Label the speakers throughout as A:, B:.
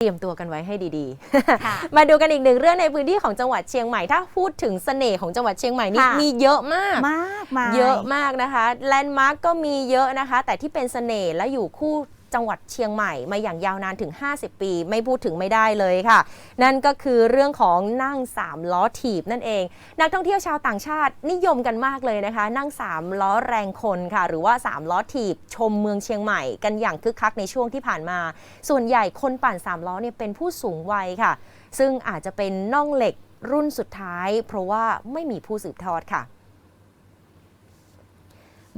A: เตรียมตัวกันไว้ให้ดี
B: ค่ะ
A: ๆมาดูกันอีกหนึ่งเรื่องในพื้นที่ของจังหวัดเชียงใหม่ ถ้าพูดถึงเสน่ห์ของจังหวัดเชียงใหม่นี่
B: ค่ะ
A: มีเยอะมาก
B: มากมาย
A: เยอะมากนะคะ แลนด์มาร์กก็มีเยอะนะคะ แต่ที่เป็นเสน่ห์และอยู่คู่ จังหวัดเชียงใหม่มาอย่างยาวนานถึง 50 ปี ไม่พูดถึงไม่ได้เลยค่ะ นั่นก็คือเรื่องของนั่ง 3 ล้อถีบนั่นเอง นักท่องเที่ยวชาวต่างชาตินิยมกันมากเลยนะคะ นั่ง 3 ล้อแรงคนค่ะ หรือว่า 3 ล้อถีบชมเมืองเชียงใหม่กันอย่างคึกคักในช่วงที่ผ่านมา ส่วนใหญ่คนปั่น 3 ล้อเนี่ยเป็นผู้สูงวัยค่ะ ซึ่งอาจจะเป็นน่องเหล็กรุ่นสุดท้าย เพราะว่าไม่มีผู้สืบทอดค่ะ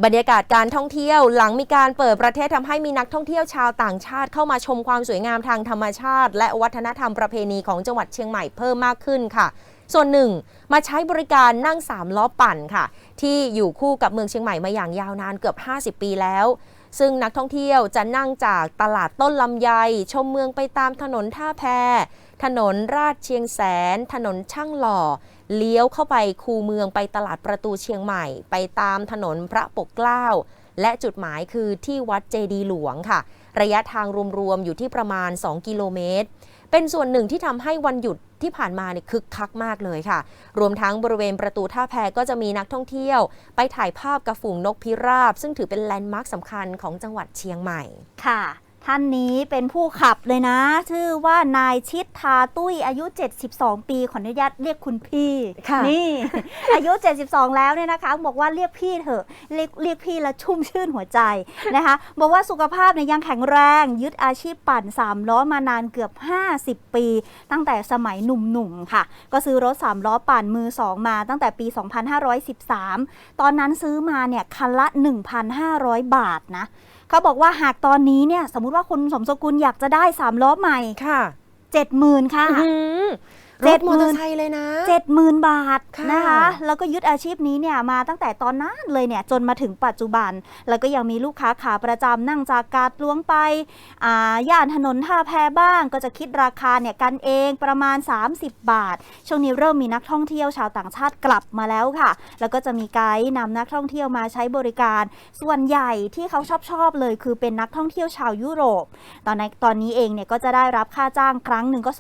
A: บรรยากาศการท่องเที่ยวหลังมีการเปิดประเทศทำให้มีนักท่องเที่ยวชาวต่างชาติเข้ามาชมความสวยงามทางธรรมชาติ และวัฒนธรรมประเพณีของจังหวัดเชียงใหม่เพิ่มมากขึ้นค่ะ ส่วนหนึ่งมาใช้บริการนั่ง 3 ล้อปั่นค่ะ ที่อยู่คู่กับเมืองเชียงใหม่มาอย่างยาวนานเกือบ 50 ปีแล้ว ซึ่งนักท่องเที่ยวจะนั่งจากตลาดต้นลำไย ชมเมืองไปตามถนนท่าแพ ถนนราชเชียงแสน ถนนช่างหล่อ เลี้ยวเข้าไปคูเมืองไปตลาดประตูเชียงใหม่ ไปตามถนนพระปกเกล้า และจุดหมายคือที่วัดเจดีหลวงค่ะ ระยะทางรวมๆอยู่ที่ประมาณ 2 กิโลเมตร เป็นส่วนหนึ่งที่ทำให้วันหยุดที่ผ่านมาเนี่ยคึกคักมากเลยค่ะ รวมทั้งบริเวณประตูท่าแพก็จะมีนักท่องเที่ยว ไปถ่ายภาพกระฝูงนกพิราบ ซึ่งถือเป็นแลนด์มาร์คสำคัญของจังหวัดเชียงใหม่
B: ค่ะ ท่านนี้เป็นผู้ขับเลยนะ ชื่อว่านายชิดทาตุ้ยอายุ 72 ปีขออนุญาตเรียกคุณพี่
A: ค่ะ
B: นี่ อายุ 72 แล้วเนี่ยนะคะ บอกว่าเรียกพี่เถอะเรียกเรียกพี่แล้วชุ่มชื่นหัวใจนะคะ บอกว่าสุขภาพเนี่ยยังแข็งแรง ยึดอาชีพปั่น 3 ล้อมานานเกือบ 50 ปี ตั้งแต่สมัยหนุ่มๆค่ะ ก็ซื้อรถ 3 ล้อปั่นมือ 2 มาตั้งแต่ปี 2513 ตอนนั้นซื้อมาเนี่ยคันละ 1,500 บาทนะ เขาบอกว่าหากตอนนี้เนี่ย สมมุติว่าคุณสมสกุลอยากจะได้3ล้อใหม่
A: ค่ะ
B: 70,000ค่ะ
A: อื้อหือ ร
B: เจ็
A: ถ
B: ด
A: ม
B: หมื่
A: อนเตอร์ไซค์เลยนะ
B: 70,000 บาท
A: ค่ะ
B: นะคะ แล้วก็ยึดอาชีพนี้เนี่ยมาตั้งแต่ตอนนั้นเลยเนี่ยจนมาถึงปัจจุบัน แล้วก็ยังมีลูกค้าขาประจำนั่งจากกาดหลวงไปอ่าย่านถนนท่าแพบ้าง ก็จะคิดราคาเนี่ยกันเองประมาณ 30 บาท ช่วงนี้เริ่มมีนักท่องเที่ยวชาวต่างชาติกลับมาแล้วค่ะ แล้วก็จะมีไกด์นำนักท่องเที่ยวมาใช้บริการ ส่วนใหญ่ที่เขาชอบชอบๆเลยคือเป็นนักท่องเที่ยวชาวยุโรป ตอนนี้ตอนนี้เองเนี่ยก็จะได้รับค่าจ้างครั้งหนึ่งก็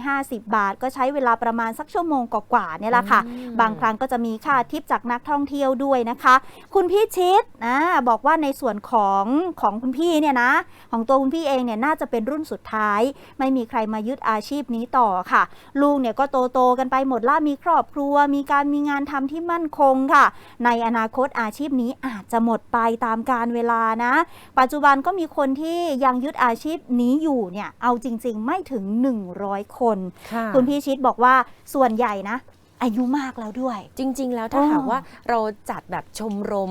B: 250 บาทก็ใช้เวลาประมาณสักชั่วโมงกว่าๆเนี่ยแหละค่ะ
A: อืม
B: บางครั้งก็จะมีค่าทิปจากนักท่องเที่ยวด้วยนะคะ คุณพี่ชิดนะบอกว่าในส่วนของของคุณพี่เนี่ยนะ ของตัวคุณพี่เองเนี่ยน่าจะเป็นรุ่นสุดท้าย ไม่มีใครมายึดอาชีพนี้ต่อค่ะ ลูกเนี่ยก็โตโตๆกันไปหมดละมีครอบครัว มีการมีงานทำที่มั่นคงค่ะ ในอนาคตอาชีพนี้อาจจะหมดไปตามการเวลานะ ปัจจุบันก็มีคนที่ยังยึดอาชีพนี้อยู่เนี่ยเอาจริง ๆ ไม่ถึง 100 คน
A: ค่ะ
B: คุณพี่ชิดบอกว่าส่วนใหญ่นะ อายุมากแล้วด้วย
A: จริง ๆ แล้วถ้า
B: อ๋อ
A: หากว่าเราจัดแบบชมรม